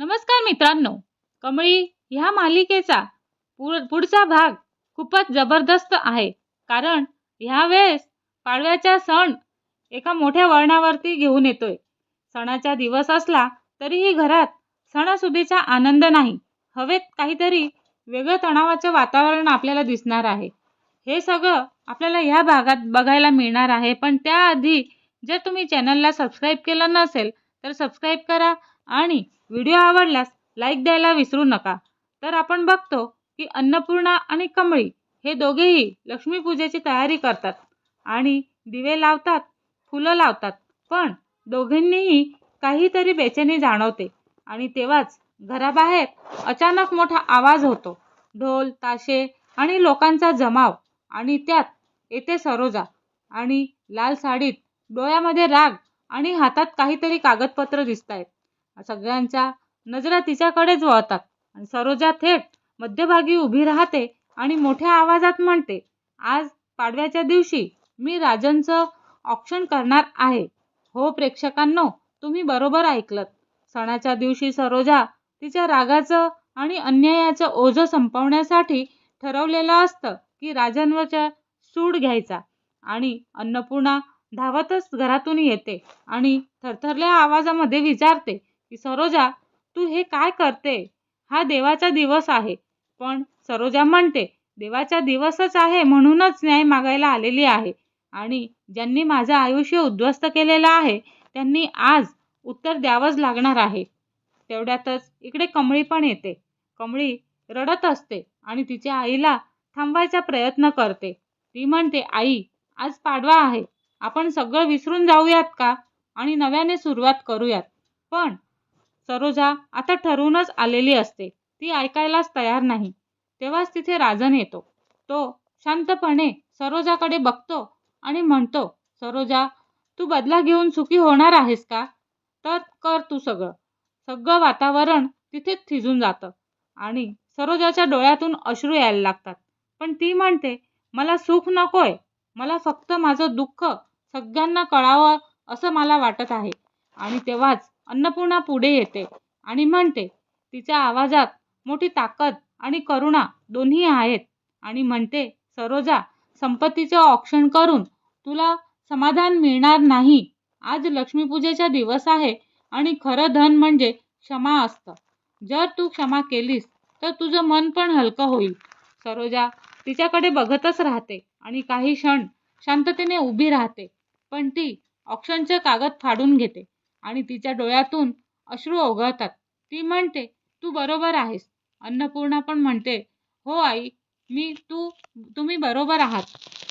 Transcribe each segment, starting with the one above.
नमस्कार मित्रांनो. कमळी ह्या मालिकेचा पुढचा भाग खूपच जबरदस्त आहे. कारण ह्या वेळेस पाडव्याचा सण एका मोठ्या वळणावरती घेऊन येतोय. सणाचा दिवस असला तरीही घरात सणासुदीचा आनंद नाही. हवेत काहीतरी वेगळं तणावाचं वातावरण आपल्याला दिसणार आहे. हे सगळं आपल्याला ह्या भागात बघायला मिळणार आहे. पण त्याआधी जर तुम्ही चॅनलला सबस्क्राईब केलं नसेल तर सबस्क्राईब करा आणि व्हिडिओ आवडल्यास लाईक द्यायला विसरू नका. तर आपण बघतो की अन्नपूर्णा आणि कमळी हे दोघेही लक्ष्मीपूजेची तयारी करतात आणि दिवे लावतात फुलं लावतात. पण दोघींनीही काहीतरी बेचैनी जाणवते आणि तेव्हाच घराबाहेर अचानक मोठा आवाज होतो. ढोल ताशे आणि लोकांचा जमाव आणि त्यात येते सरोजा आणि लाल साडीत डोळ्यामध्ये राग आणि हातात काहीतरी कागदपत्र दिसत आहेत सगळ्यांच्या नजरा तिच्याकडेच वळतात. आणि सरोजा थेट मध्यभागी उभी राहते आणि मोठ्या आवाजात म्हणते आज पाडव्याच्या दिवशी मी राजनचं ऑप्शन करणार आहे. हो प्रेक्षकांनो तुम्ही बरोबर ऐकलत. सणाच्या दिवशी सरोजा तिच्या रागाचं आणि अन्यायाचं ओझं संपवण्यासाठी ठरवलेलं असतं की राजांवरच्या सूड घ्यायचा आणि अन्नपूर्णा धावतच घरातून येते आणि थरथरल्या आवाजामध्ये विचारते की सरोजा तू हे काय करते? हा देवाचा दिवस आहे. पण सरोजा म्हणते देवाचा दिवसच आहे म्हणूनच न्याय मागायला आलेली आहे आणि ज्यांनी माझं आयुष्य उद्ध्वस्त केलेलं आहे त्यांनी आज उत्तर द्यावंच लागणार आहे. तेवढ्यातच इकडे कमळी पण येते. कमळी रडत असते आणि तिच्या आईला थांबवायचा प्रयत्न करते. ती म्हणते आई आज पाडवा आहे. आपण सगळं विसरून जाऊयात का? आणि नव्याने सुरुवात करूयात. पण सरोजा आता ठरवूनच आलेली असते. ती ऐकायलाच तयार नाही. तेव्हाच तिथे राजन येतो. तो शांतपणे सरोजाकडे बघतो आणि म्हणतो सरोजा तू बदला घेऊन सुखी होणार आहेस का? तर कर तू सगळं. सगळं वातावरण तिथेच थिजून जातं. आणि सरोजाच्या डोळ्यातून अश्रू यायला लागतात. पण ती म्हणते मला सुख नकोय. मला फक्त माझं दुःख सगळ्यांना कळावं असं मला वाटत आहे. आणि तेव्हाच अन्नपूर्णा पुढे येते आणि म्हणते तिच्या आवाजात मोठी ताकद आणि करुणा दोन्ही आहेत. आणि म्हणते सरोजा संपत्तीचे ऑप्शन करून तुला समाधान मिळणार नाही. आज लक्ष्मीपूजेचा दिवस आहे आणि खरं धन म्हणजे क्षमा असतं. जर तू क्षमा केलीस तर तुझं मन पण हलकं होईल. सरोजा तिच्याकडे बघतच राहते आणि काही क्षण शांततेने उभी राहते पण ती ऑप्शनचे कागद फाडून घेते. आणि तिच्या डोळ्यातून अश्रू ओघळतात. ती म्हणते तू बरोबर आहेस. अन्नपूर्णा पण म्हणते हो आई मी तू तुम्ही बरोबर आहात.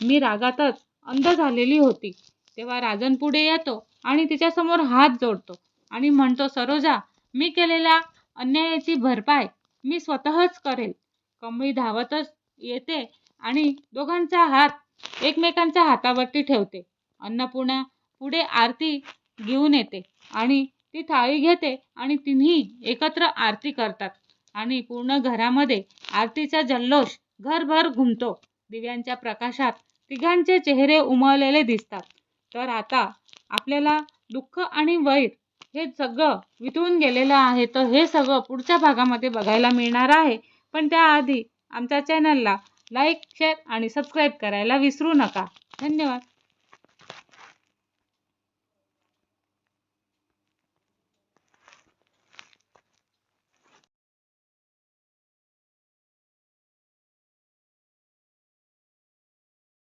मी रागातच अंध झालेली होती. तेव्हा राजन पुढे येतो आणि तिच्यासमोर हात जोडतो आणि म्हणतो सरोजा मी केलेल्या अन्यायाची भरपाई मी स्वतःच करेल. कमळी धावतच येते आणि दोघांचा हात एकमेकांच्या हातावरती ठेवते. अन्नपूर्णा पुढे आरती घेऊन येते आणि ती थाळी घेते आणि तिन्ही एकत्र आरती करतात. आणि पूर्ण घरामध्ये आरतीचा जल्लोष घरभर घुमतो. दिव्यांच्या प्रकाशात तिघांचे चेहरे उमळलेले दिसतात. तर आता आपल्याला दुःख आणि वैर हे सगळं वितळून गेलेलं आहे. तर हे सगळं पुढच्या भागामध्ये बघायला मिळणार आहे. पण त्याआधी आमच्या चॅनलला लाईक शेअर आणि सबस्क्राईब करायला विसरू नका. धन्यवाद.